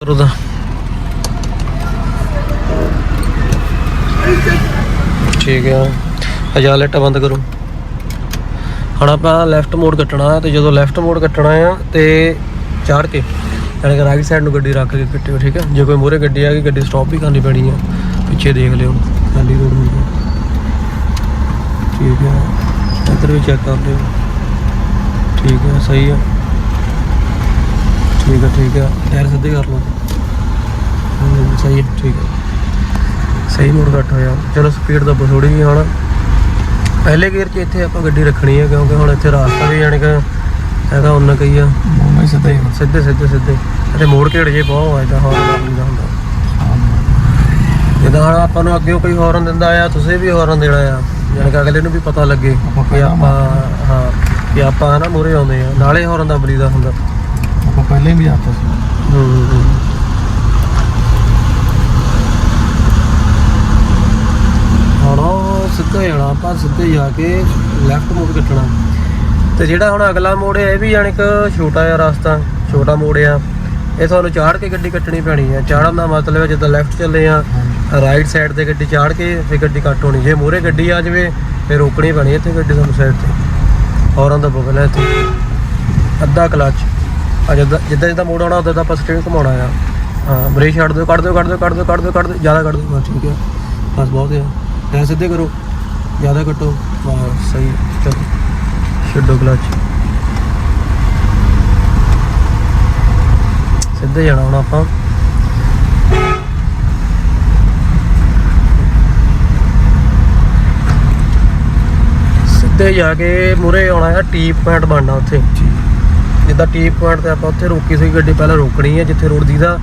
ਉਹਦਾ ਠੀਕ ਹੈ। ਅਜਾ ਲਾਈਟਾਂ ਬੰਦ ਕਰੋ। ਹੁਣ ਆਪਾਂ ਲੈਫਟ ਮੋੜ ਕੱਟਣਾ ਤੇ ਜਦੋਂ ਲੈਫਟ ਮੋੜ ਕੱਟਣਾ ਆ ਤੇ ਚਾੜ ਕੇ, ਯਾਨੀ ਕਿ ਰਾਈਟ ਸਾਈਡ ਨੂੰ ਗੱਡੀ ਰੱਖ ਕੇ ਕੱਟਿਓ, ਠੀਕ ਹੈ। ਜੇ ਕੋਈ ਮੂਹਰੇ ਗੱਡੀ ਆ ਗਈ, ਗੱਡੀ ਸਟਾਪ ਵੀ ਕਰਨੀ ਪੈਣੀ ਆ ਪਿੱਛੇ ਦੇਖ ਲਿਓ। ਖਾਲੀ ਰੋਡ ਹੋਈ ਠੀਕ ਹੈ। ਇੱਧਰ ਵੀ ਚੈੱਕ ਕਰ ਲਿਓ। ਠੀਕ ਹੈ, ਸਹੀ ਆ ਠੀਕ ਹੈ ਠੀਕ ਹੈ ਟਾਇਰ ਸਿੱਧੇ ਕਰ ਲਓ। ਸਹੀ ਹੈ ਠੀਕ ਹੈ ਸਹੀ ਮੋੜ ਕੱਟ ਹੋਇਆ। ਚਲੋ ਸਪੀਡ ਦਾ ਥੋੜੀ ਜਿਹੀ ਹੁਣ। ਪਹਿਲੇ ਗੇਅਰ 'ਚ ਇੱਥੇ ਆਪਾਂ ਗੱਡੀ ਰੱਖਣੀ ਹੈ ਕਿਉਂਕਿ ਹੁਣ ਇੱਥੇ ਰਾਸਤਾ ਵੀ ਯਾਨੀ ਕਿ ਹੈਗਾ ਉਹਨਾਂ ਕਈ ਆ। ਸਿੱਧਾ ਸਿੱਧੇ ਸਿੱਧੇ ਸਿੱਧੇ। ਅਤੇ ਮੋੜ ਘੇੜ ਜੇ ਬਹੁਤ ਆਇਦਾ ਹੌਰਨ ਦਾ ਹੁੰਦਾ। ਜਿੱਦਾਂ ਹੁਣ ਆਪਾਂ ਨੂੰ ਅੱਗੇ ਕੋਈ ਹੌਰਨ ਦਿੰਦਾ ਆ ਤੁਸੀਂ ਵੀ ਹੌਰਨ ਦੇਣਾ ਆ। ਯਾਨੀ ਕਿ ਅਗਲੇ ਨੂੰ ਵੀ ਪਤਾ ਲੱਗੇ ਕਿ ਆਪਾਂ ਹਾਂ ਕਿ ਆਪਾਂ ਨਾ ਮੂਹਰੇ ਆਉਂਦੇ ਆ। ਨਾਲੇ ਹੌਰਨ ਦਾ ਬਲੀਦਾ ਹੁੰਦਾ। ਪਹਿਲੇ ਵੀ ਜਾਂਦਾ ਸੀ। ਹੂੰ ਹੂੰ ਹੁਣ ਉਹ ਸਿੱਧਾ ਜਾਣਾ ਆਪਾਂ ਸਿੱਧੇ ਜਾ ਕੇ ਲੈਫਟ ਮੋੜ ਕੱਟਣਾ। ਤੇ ਜਿਹੜਾ ਹੁਣ ਅਗਲਾ ਮੋੜ ਹੈ ਇਹ ਵੀ ਯਾਨੀ ਕਿ ਛੋਟਾ ਜਿਹਾ ਰਸਤਾ ਛੋਟਾ ਮੋੜ ਆ। ਇਹ ਤੁਹਾਨੂੰ ਚਾੜ ਕੇ ਗੱਡੀ ਕੱਟਣੀ ਪੈਣੀ ਹੈ ਚਾੜਨ ਦਾ ਮਤਲਬ ਹੈ ਜਿੱਦਾਂ ਲੈਫਟ ਚੱਲੇ ਆ ਰਾਈਟ ਸਾਈਡ ਤੇ ਗੱਡੀ ਚਾੜ ਕੇ ਫਿਰ ਗੱਡੀ ਕੱਟ ਹੋਣੀ। ਜੇ ਮੂਹਰੇ ਗੱਡੀ ਆ ਜਾਵੇ ਫਿਰ ਰੋਕਣੀ ਪੈਣੀ ਇੱਥੇ ਗੱਡੀ ਤੁਹਾਨੂੰ ਸਾਈਡ ਤੇ। ਹੌਰਾਂ ਦਾ ਬਗਲ ਹੈ ਇੱਥੇ। ਅੱਧਾ ਕਲਚ ਆ ਜਿੱਦਾਂ ਜਿੱਦਾਂ ਜਿੱਦਾਂ ਮੋੜ ਆਉਣਾ ਉਦੋਂ ਆਪਾਂ ਸਟੀਅਰਿੰਗ ਘੁਮਾਉਣਾ ਆ। ਹਾਂ, ਬ੍ਰੇਕ ਛੱਡ ਦਿਓ, ਕੱਢ ਦਿਓ ਕੱਢ ਦਿਓ ਕੱਢ ਦਿਓ ਕੱਢ ਦਿਓ ਕੱਢ ਦਿਓ, ਜ਼ਿਆਦਾ ਕੱਢ ਦਿਓ। ਬਸ ਠੀਕ ਹੈ ਬਸ ਬਹੁਤ ਹੈ ਐ ਸਿੱਧੇ ਕਰੋ। ਜ਼ਿਆਦਾ ਕੱਟੋ। ਬਸ ਸਹੀ। ਚਲੋ। ਛੱਡੋ ਕਲਚ ਸਿੱਧੇ ਜਾਣਾ ਹੁਣ ਆਪਾਂ। ਸਿੱਧੇ ਜਾ ਕੇ ਮੁਰੇ ਆਉਣਾ ਹੈ ਟੀ ਪੁਆਇੰਟ ਬਣਨਾ ਉੱਥੇ। ਜਿੱਦਾਂ ਟੀ ਪੁਆਇੰਟ ਤੇ ਆਪਾਂ ਉੱਥੇ ਰੋਕੀ ਸੀ ਗੱਡੀ ਪਹਿਲਾਂ ਰੋਕਣੀ ਹੈ ਜਿੱਥੇ ਰੋਡ ਦੀਦਾ।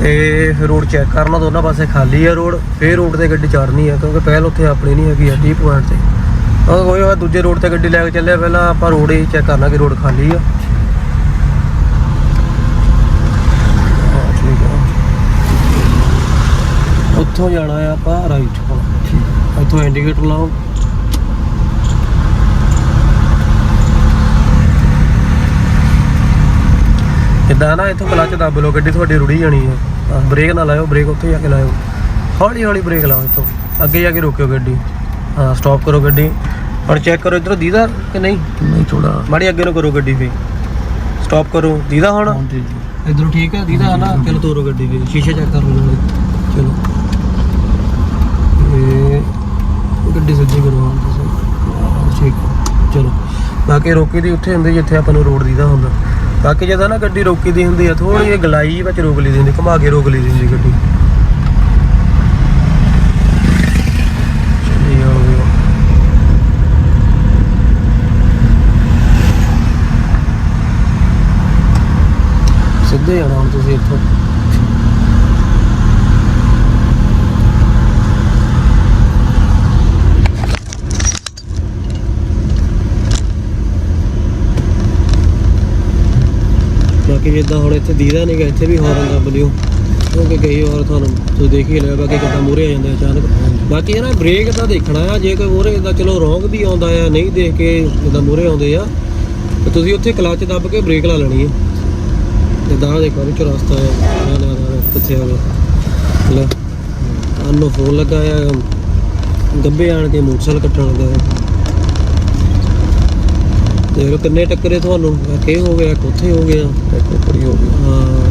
ਤੇ ਫਿਰ ਰੋਡ ਚੈੱਕ ਕਰਨਾ ਦੋਨਾਂ ਪਾਸੇ ਖਾਲੀ ਹੈ ਰੋਡ ਫਿਰ ਰੋਡ ਤੇ ਗੱਡੀ ਚੜਨੀ ਹੈ ਕਿਉਂਕਿ ਪਹਿਲ ਉੱਥੇ ਆਪਣੀ ਨਹੀਂ ਹੈਗੀ ਆ ਟੀ ਪੁਆਇੰਟ ਤੇ। ਉਹ ਕੋਈ ਹੋਇਆ ਦੂਜੇ ਰੋਡ ਤੇ ਗੱਡੀ ਲੈ ਕੇ ਚੱਲਿਆ ਪਹਿਲਾਂ ਆਪਾਂ ਰੋਡ ਹੀ ਚੈੱਕ ਕਰਨਾ ਕਿ ਰੋਡ ਖਾਲੀ ਆ। ਹਾਂ, ਉੱਥੋਂ ਜਾਣਾ ਆ ਆਪਾਂ ਰਾਈਟ ਇੱਥੋਂ ਇੰਡੀਕੇਟਰ ਲਾਓ। ਇਦਾਂ ਨਾ ਇੱਥੋਂ ਕਲਚ ਦੱਬ ਲਓ ਗੱਡੀ ਤੁਹਾਡੀ ਰੁੜੀ ਜਾਣੀ ਹੈ। ਬ੍ਰੇਕ ਨਾ ਲਾਇਓ ਬ੍ਰੇਕ ਉੱਥੇ ਜਾ ਕੇ ਲਾਇਓ। ਹੌਲੀ ਹੌਲੀ ਬ੍ਰੇਕ ਲਾਓ ਇੱਥੋਂ। ਅੱਗੇ ਜਾ ਕੇ ਰੋਕਿਓ ਗੱਡੀ। ਹਾਂ ਸਟਾਪ ਕਰੋ ਗੱਡੀ। ਹੁਣ ਚੈੱਕ ਕਰੋ ਇਧਰੋਂ ਦੀਦਾ ਕਿ ਨਹੀਂ? ਨਹੀਂ ਥੋੜਾ ਮਾੜੀ ਅੱਗੇ ਨੂੰ ਕਰੋ ਗੱਡੀ ਫੇ ਸਟਾਪ ਕਰੋ। ਦੀਦਾ ਹੁਣ? ਇਧਰੋਂ ਠੀਕ ਹੈ ਦੀਦਾ ਹੈ ਨਾ ਚਲੋ ਤੋਰੋ ਗੱਡੀ ਫੇ ਸ਼ੀਸ਼ੇ ਚੈੱਕ ਕਰ ਲਓ ਚਲੋ। ਇਹ ਗੱਡੀ ਸਿੱਧੀ ਕਰੋ ਤੁਸੀਂ। ਹਾਂ, ਠੀਕ। ਚਲੋ। ਬਾਕੀ ਰੋਕੀ ਦੀ ਉੱਥੇ ਹੁੰਦੀ ਜਿੱਥੇ ਆਪਾਂ ਨੂੰ ਰੋਡ ਦੀਦਾ ਹੁੰਦਾ। ਬਾਕੀ ਜਦੋਂ ਨਾ ਗੱਡੀ ਰੋਕੀ ਦੀ ਹੁੰਦੀ ਆ ਥੋੜੀ ਜਿਹੀ ਗਲਾਈ ਵਿੱਚ ਰੋਕ ਲਈ ਦੀ ਹੁੰਦੀ, ਘੁਮਾ ਕੇ ਰੋਕ ਲਈ ਦੀ ਹੁੰਦੀ ਗੱਡੀ। ਸਿੱਧੇ ਜਾਣਾ ਹੁਣ ਤੁਸੀਂ ਇੱਥੋਂ। ਬਾਕੀ ਜਿੱਦਾਂ ਹੁਣ ਇੱਥੇ ਦੀਦਾ ਨਹੀਂਗਾ ਇੱਥੇ ਵੀ ਹੋਰ ਦੱਬ ਲਿਓ ਕਿਉਂਕਿ ਕਈ ਵਾਰ ਤੁਹਾਨੂੰ, ਤੁਸੀਂ ਦੇਖ ਹੀ ਲਿਆ ਬਾਕੀ ਕਿੱਦਾਂ ਮੂਰੇ ਆ ਜਾਂਦਾ ਅਚਾਨਕ। ਬਾਕੀ ਇਹ ਨਾ ਬ੍ਰੇਕ ਤਾਂ ਦੇਖਣਾ ਆ, ਜੇ ਕੋਈ ਮੂਰੇ ਦਾ ਚਲੋ ਰੋਂਗ ਵੀ ਆਉਂਦਾ ਆ, ਨਹੀਂ ਦੇਖ ਕੇ ਜਿੱਦਾਂ ਮੂਰੇ ਆਉਂਦੇ ਆ, ਤੇ ਤੁਸੀਂ ਉੱਥੇ ਕਲਚ ਦੱਬ ਕੇ ਬ੍ਰੇਕ ਲਾ ਲੈਣੀ ਹੈ ਜਿੱਦਾਂ ਦੇਖੋ ਵਿੱਚ ਰਸਤਾ ਆ, ਨਾ ਨਾ ਕਿੱਥੇ ਆ ਗਿਆ ਲੈ ਆਨੋ ਫੋਨ ਲੱਗਾ ਆ, ਗੱਬੇ ਆਣ ਕੇ ਮੋਟਰਸਾਈਕਲ ਕੱਟਣ ਲੱਗਾ ਆ। ਦੇਖ ਲਓ ਕਿੰਨੇ ਟੱਕਰੇ ਤੁਹਾਨੂੰ ਕੀ ਹੋ ਗਿਆ ਕਿੱਥੇ ਹੋ ਗਿਆ। ਇੱਕ ਉੱਪਰ ਹੀ ਹੋ ਗਈ। ਹਾਂ।